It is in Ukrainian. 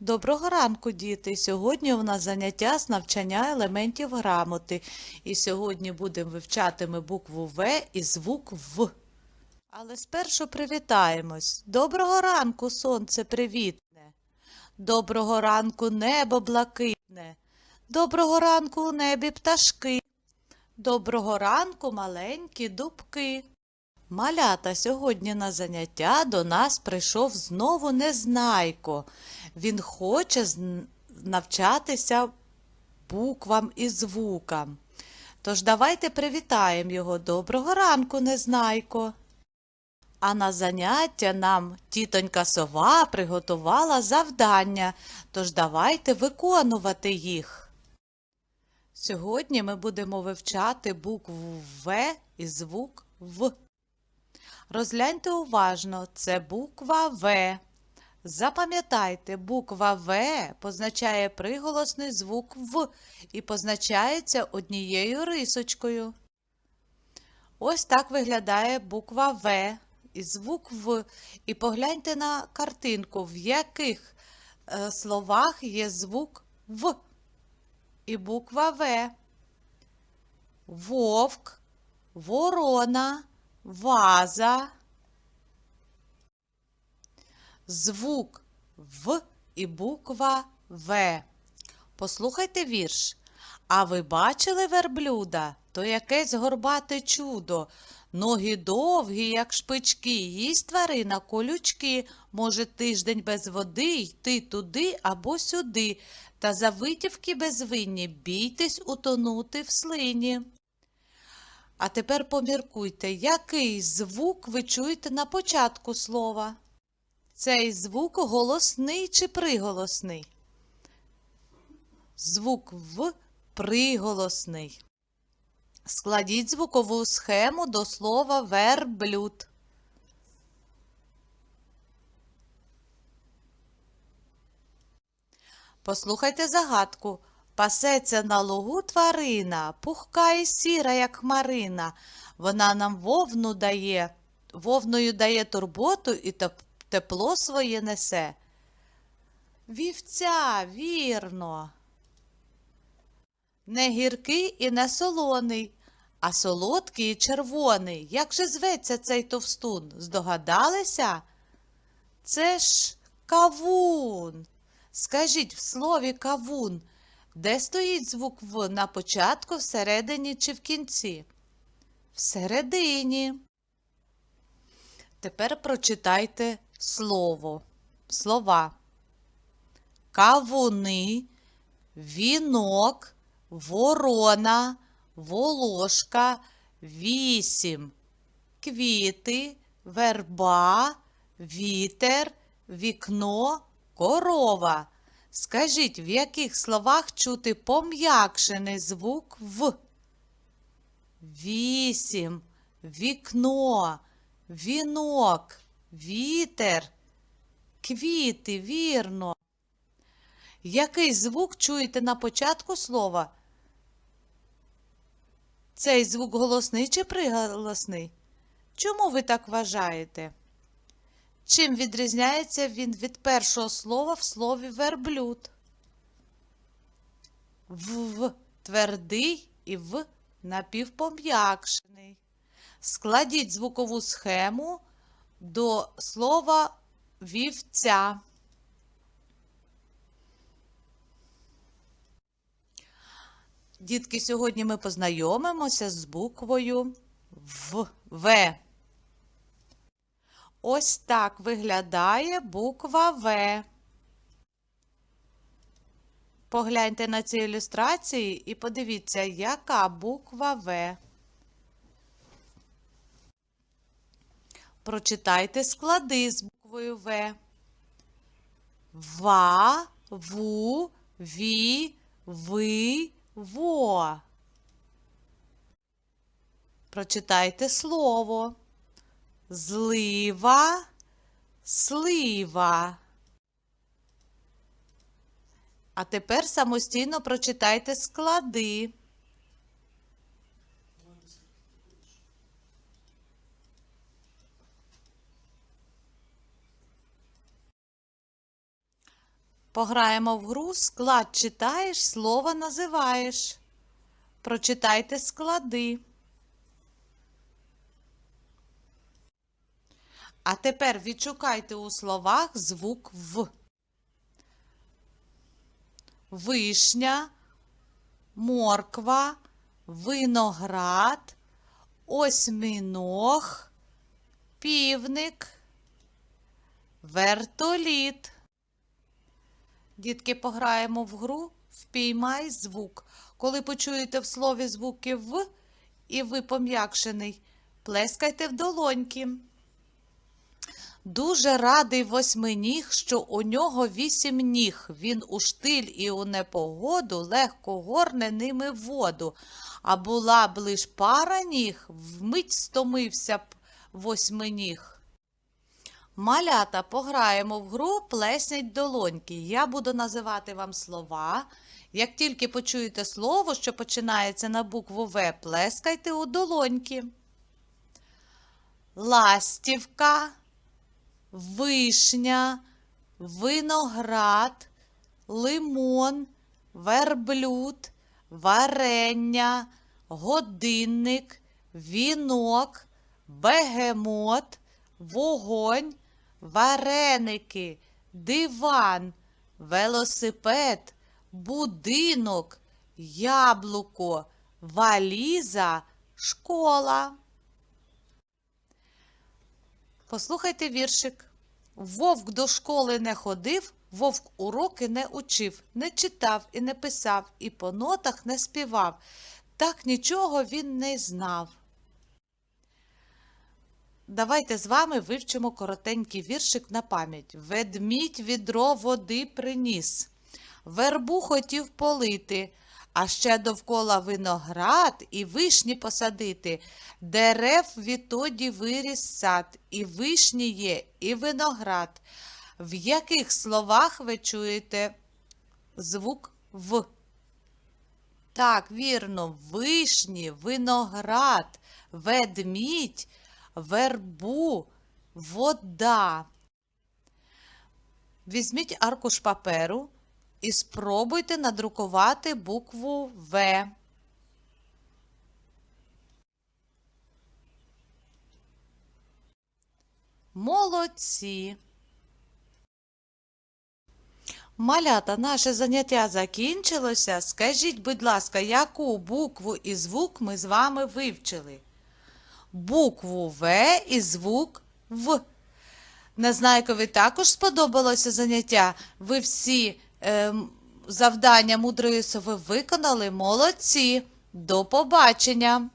Доброго ранку, діти! Сьогодні у нас заняття з навчання елементів грамоти. І сьогодні будемо вивчати ми букву В і звук В. Але спершу привітаємось. Доброго ранку, сонце привітне. Доброго ранку, небо блакитне. Доброго ранку у небі пташки. Доброго ранку, маленькі дубки. Малята, сьогодні на заняття до нас прийшов знову Незнайко. Він хоче навчатися буквам і звукам. Тож давайте привітаємо його. Доброго ранку, Незнайко. А на заняття нам тітонька сова приготувала завдання, тож давайте виконувати їх. Сьогодні ми будемо вивчати букву В і звук В. Розгляньте уважно, це буква В. Запам'ятайте, буква В позначає приголосний звук В і позначається однією рисочкою. Ось так виглядає буква В і звук В. І погляньте на картинку, в яких е, словах є звук В і буква В. Вовк, ворона, ваза. Звук В і буква В. Послухайте вірш. А ви бачили верблюда? То якесь горбате чудо. Ноги довгі, як шпички, їсть тварина колючки. Може тиждень без води йти туди або сюди. Та за витівки безвинні бійтесь утонути в слині. А тепер поміркуйте, який звук ви чуєте на початку слова? Цей звук голосний чи приголосний? Звук В приголосний. Складіть звукову схему до слова верблюд. Послухайте загадку. Пасеться на лугу тварина, пухка і сіра, як хмарина. Вона нам вовну дає, вовною дає турботу і теп- тепло своє несе. Вівця, вірно. Не гіркий і не солоний, а солодкий і червоний. Як же зветься цей товстун? Здогадалися? Це ж кавун. Скажіть в слові кавун, де стоїть звук В на початку, всередині чи в кінці? Всередині. Тепер прочитайте слово. Слова. Кавуни, вінок, ворона, волошка, вісім, квіти, верба, вітер, вікно, корова. Скажіть, в яких словах чути пом'якшений звук В? Вісім, вікно, вінок, вітер, квіти, вірно. Який звук чуєте на початку слова? Цей звук голосний чи приголосний? Чому ви так вважаєте? Чим відрізняється він від першого слова в слові верблюд? В, твердий і в напівпом'якшений. Складіть звукову схему до слова вівця. Дітки, сьогодні ми познайомимося з буквою В. В. Ось так виглядає буква В. Погляньте на ці ілюстрації і подивіться, яка буква В. Прочитайте склади з буквою В. Ва, ву, ві, ви, во. Прочитайте слово. Злива, слива. А тепер самостійно прочитайте склади. Пограємо в гру, склад читаєш, слово називаєш. Прочитайте склади. А тепер відшукайте у словах звук В. Вишня, морква, виноград, осьміног, півник, вертоліт. Дітки, пограємо в гру Впіймай звук. Коли почуєте в слові звуки В і ви пом'якшений, плескайте в долоньки. Дуже радий восьминіг, що у нього вісім ніг. Він у штиль і у непогоду легко горне ними воду. А була б лиш пара ніг, вмить стомився б восьминіг. Малята, пограємо в гру плеснять долоньки. Я буду називати вам слова. Як тільки почуєте слово, що починається на букву В, плескайте у долоньки. Ластівка, вишня, виноград, лимон, верблюд, варення, годинник, вінок, бегемот, вогонь, вареники, диван, велосипед, будинок, яблуко, валіза, школа. Послухайте віршик. Вовк до школи не ходив, вовк уроки не учив, не читав і не писав, і по нотах не співав. Так нічого він не знав. Давайте з вами вивчимо коротенький віршик на пам'ять. Ведмідь відро води приніс, вербу хотів полити, а ще довкола виноград і вишні посадити. Дерев відтоді виріс сад, і вишні є, і виноград. В яких словах ви чуєте звук В? Так, вірно, вишні, виноград, ведмідь, вербу, вода. Візьміть аркуш паперу і спробуйте надрукувати букву В. Молодці. Малята, наше заняття закінчилося. Скажіть, будь ласка, яку букву і звук ми з вами вивчили? Букву В і звук В. Незнайкові також сподобалося заняття. Ви всі е, завдання мудрої сови виконали. Молодці. До побачення!